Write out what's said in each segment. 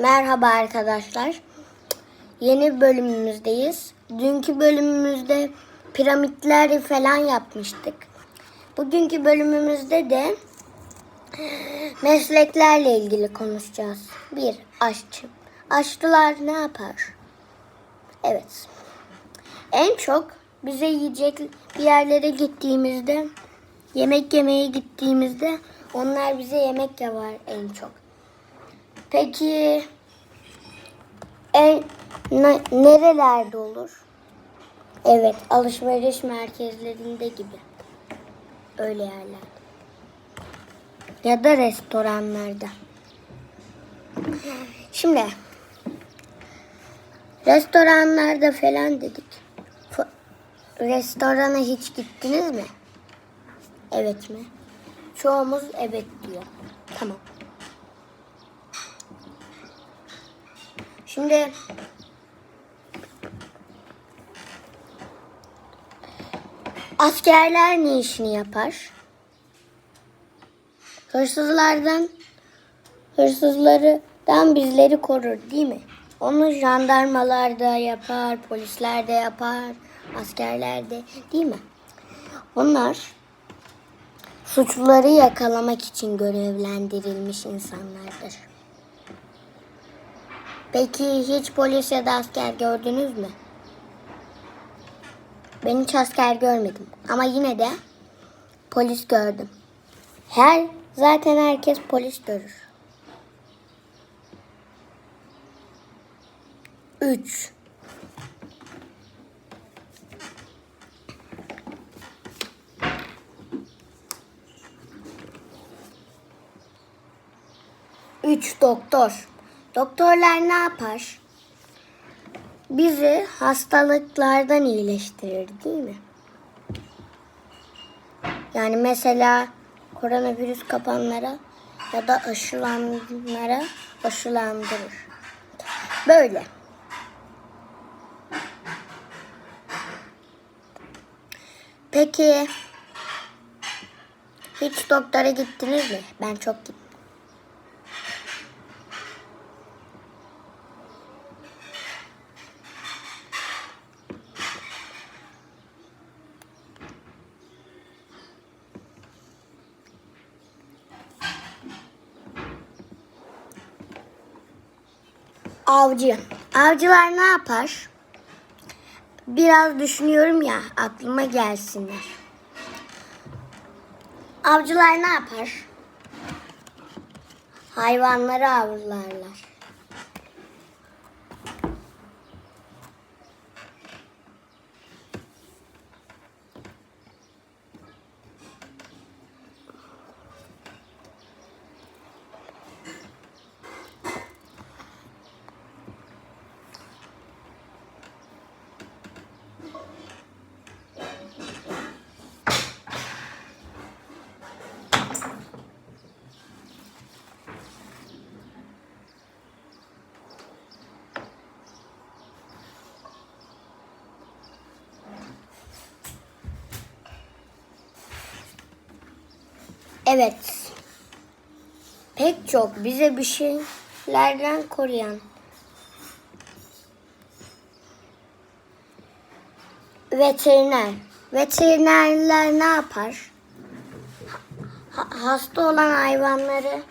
Merhaba arkadaşlar. Yeni bölümümüzdeyiz. Dünkü bölümümüzde piramitleri falan yapmıştık. Bugünkü bölümümüzde de mesleklerle ilgili konuşacağız. Bir, aşçı. Aşçılar ne yapar? Evet. En çok bize yiyecek bir yerlere gittiğimizde, yemek yemeye gittiğimizde onlar bize yemek yapar en çok. Peki en ne- nerelerde olur? Evet, alışveriş merkezlerinde gibi. Öyle yerlerde. Ya da restoranlarda. Şimdi restoranlarda falan dedik. F- Restorana hiç gittiniz mi? Evet mi? Çoğumuz evet diyor. Tamam. Şimdi askerler ne işini yapar? Hırsızlardan hırsızlardan bizleri korur değil mi? Onu jandarmalar da yapar, polisler de yapar, askerler de değil mi? Onlar suçluları yakalamak için görevlendirilmiş insanlardır. Peki hiç polis ya da asker gördünüz mü? Ben hiç asker görmedim ama yine de polis gördüm. Her zaten herkes polis görür. 3 Üç doktor. Doktorlar ne yapar? Bizi hastalıklardan iyileştirir değil mi? Yani mesela koronavirüs kapanlara ya da aşılananlara aşılandırır. Böyle. Peki hiç doktora gittiniz mi? Ben çok gittim. Avcı. Avcılar ne yapar? Biraz düşünüyorum ya aklıma gelsinler. Avcılar ne yapar? Hayvanları avlarlar. Evet. Pek çok bize bir şeylerden koruyan veteriner. Veterinerler ne yapar? Ha- hasta olan hayvanları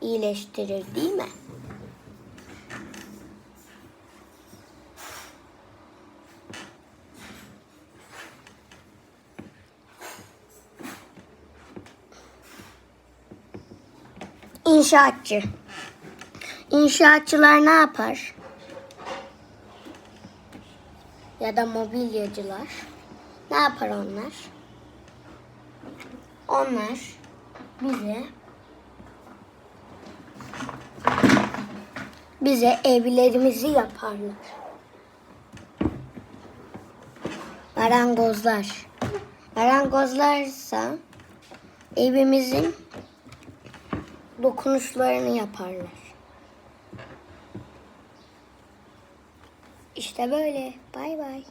iyileştirir değil mi? İnşaatçı. İnşaatçılar ne yapar? Ya da mobilyacılar. Ne yapar onlar? Onlar bize bize evlerimizi yaparlar. Marangozlar. Marangozlarsa evimizin dokunuşlarını yaparlar. İşte böyle. Bay bay.